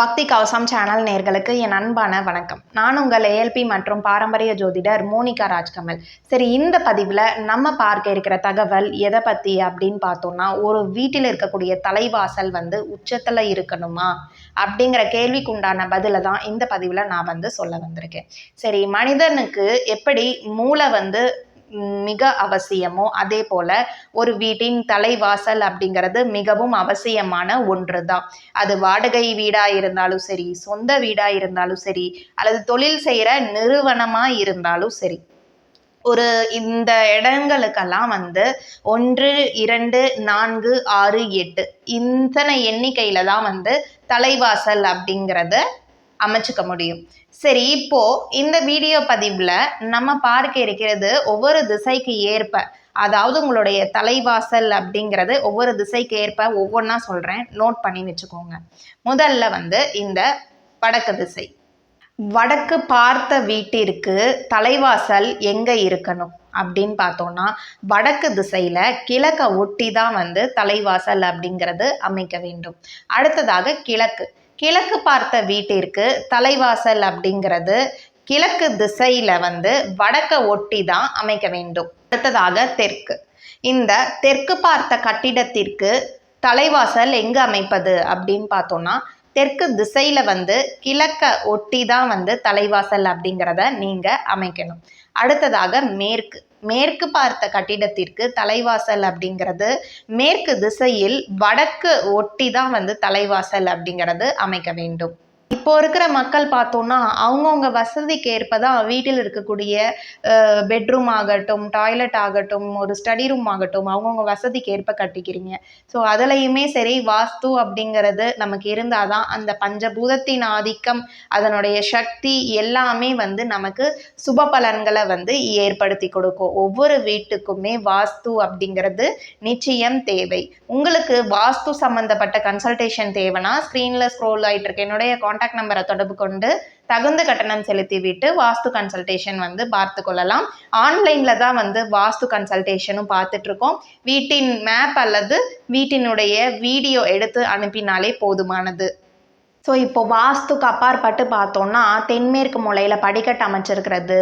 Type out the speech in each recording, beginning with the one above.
பக்தி கவசம் சேனல் நேர்களுக்கு என் அன்பான வணக்கம். நான் உங்கள் ஏஎல்பி மற்றும் பாரம்பரிய ஜோதிடர் மோனிகா ராஜ்கமல். சரி இந்த பதிவில் நம்ம பார்க்க இருக்கிற தகவல் எதை பற்றி அப்படின்னு பார்த்தோம்னா ஒரு வீட்டில் இருக்கக்கூடிய தலைவாசல் வந்து உச்சத்தில் இருக்கணுமா? அப்படிங்கிற கேள்விக்கு உண்டான பதிலை தான் இந்த பதிவில் நான் வந்து சொல்ல வந்திருக்கேன். சரி மனிதனுக்கு எப்படி மூளை வந்து மிக அவசியமோ அதே போல ஒரு வீட்டின் தலைவாசல் அப்படிங்கிறது மிகவும் அவசியமான ஒன்று தான் அது வாடகை வீடா இருந்தாலும் சரி சொந்த வீடா இருந்தாலும் சரி அல்லது தொழில் செய்கிற நிறுவனமா இருந்தாலும் சரி. ஒரு இந்த இடங்களுக்கெல்லாம் வந்து ஒன்று இரண்டு நான்கு ஆறு எட்டு இத்தனை எண்ணிக்கையில தான் வந்து தலைவாசல் அப்படிங்கிறத அமைச்சுக்க முடியும். சரி இப்போ இந்த வீடியோ பதிவில் நம்ம பார்க்க இருக்கிறது ஒவ்வொரு திசைக்கு ஏற்ப அதாவது உங்களுடைய தலைவாசல் அப்படிங்கிறது ஒவ்வொரு திசைக்கு ஏற்ப ஒவ்வொன்றா சொல்கிறேன் நோட் பண்ணி வச்சுக்கோங்க. முதல்ல வந்து இந்த வடக்கு திசை. வடக்கு பார்த்த வீட்டிற்கு தலைவாசல் எங்கே இருக்கணும் அப்படின்னு பார்த்தோன்னா வடக்கு திசையில் கிழக்கை ஒட்டி தான் வந்து தலைவாசல் அப்படிங்கிறது அமைக்க வேண்டும். அடுத்ததாக கிழக்கு. கிழக்கு பார்த்த வீட்டிற்கு தலைவாசல் அப்படிங்கிறது கிழக்கு திசையில வந்து வடக்க ஒட்டி தான் அமைக்க வேண்டும். அடுத்ததாக தெற்கு. இந்த தெற்கு பார்த்த கட்டிடத்திற்கு தலைவாசல் எங்கு அமைப்பது அப்படின்னு பார்த்தோம்னா தெற்கு திசையில் வந்து கிழக்க ஒட்டி தான் வந்து தலைவாசல் அப்படிங்கிறத நீங்கள் அமைக்கணும். அடுத்ததாக மேற்கு. மேற்கு பார்த்த கட்டிடத்திற்கு தலைவாசல் அப்படிங்கிறது மேற்கு திசையில் வடக்கு ஒட்டி தான் வந்து தலைவாசல் அப்படிங்கிறது அமைக்க வேண்டும். இப்போ இருக்கிற மக்கள் பார்த்தோன்னா அவங்கவுங்க வசதிக்கு ஏற்ப தான் வீட்டில் இருக்கக்கூடிய பெட்ரூம் ஆகட்டும் டாய்லெட் ஆகட்டும் ஒரு ஸ்டடி ரூம் ஆகட்டும் அவங்கவுங்க வசதிக்கு ஏற்ப கட்டிக்கிறீங்க. ஸோ அதுலேயுமே சரி வாஸ்து அப்படிங்கிறது நமக்கு இருந்தால் தான் அந்த பஞ்சபூதத்தின் ஆதிக்கம் அதனுடைய சக்தி எல்லாமே வந்து நமக்கு சுப பலன்களை வந்து ஏற்படுத்தி கொடுக்கும். ஒவ்வொரு வீட்டுக்குமே வாஸ்து அப்படிங்கிறது நிச்சயம் தேவை. உங்களுக்கு வாஸ்து சம்மந்தப்பட்ட கன்சல்டேஷன் தேவைன்னா ஸ்க்ரீனில் ஸ்க்ரோல் ஆகிட்டு இருக்கேன் என்னுடைய காண்டாக்ட் நம்பரை தொடர்பு கொண்டு தகுந்த கட்டணம் செலுத்திவிட்டு வாஸ்து கன்சல்டேஷன் வந்து பார்த்து கொள்ளலாம் ஆன்லைனில் தான் வந்து வாஸ்து கன்சல்டேஷனும் பார்த்துட்ருக்கோம். வீட்டின் மேப் அல்லது வீட்டினுடைய வீடியோ எடுத்து அனுப்பினாலே போதுமானது. ஸோ இப்போ வாஸ்துக்கு அப்பாற்பட்டு பார்த்தோம்னா தென்மேற்கு மூலையில் படிக்கட்டு அமைச்சிருக்கிறது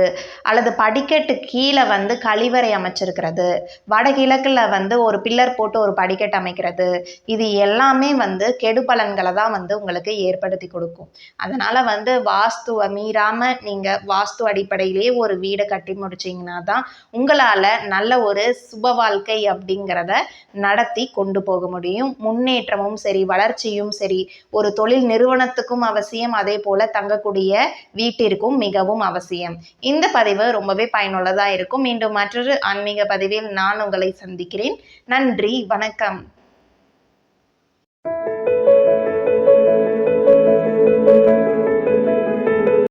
அல்லது படிக்கட்டு கீழே வந்து கழிவறை அமைச்சிருக்கிறது வடகிழக்கில் வந்து ஒரு பில்லர் போட்டு ஒரு படிக்கட்டு அமைக்கிறது இது எல்லாமே வந்து கெடுபலன்களை தான் வந்து உங்களுக்கு ஏற்படுத்தி கொடுக்கும். அதனால் வந்து வாஸ்துவை மீறாமல் நீங்கள் வாஸ்து அடிப்படையிலேயே ஒரு வீடை கட்டி முடிச்சிங்கன்னா தான் உங்களால் நல்ல ஒரு சுப வாழ்க்கை அப்படிங்கிறத நடத்தி கொண்டு போக முடியும். முன்னேற்றமும் சரி வளர்ச்சியும் சரி ஒரு தொழில் நிறுவனம் நிறுவனத்துக்கும் அவசியம் அதே போல தங்கக்கூடிய வீட்டிற்கும் மிகவும் அவசியம். இந்த பதிவு ரொம்பவே பயனுள்ளதாக இருக்கும். மீண்டும் மற்றொரு ஆன்மீக பதிவில் நான் உங்களை சந்திக்கிறேன். நன்றி வணக்கம்.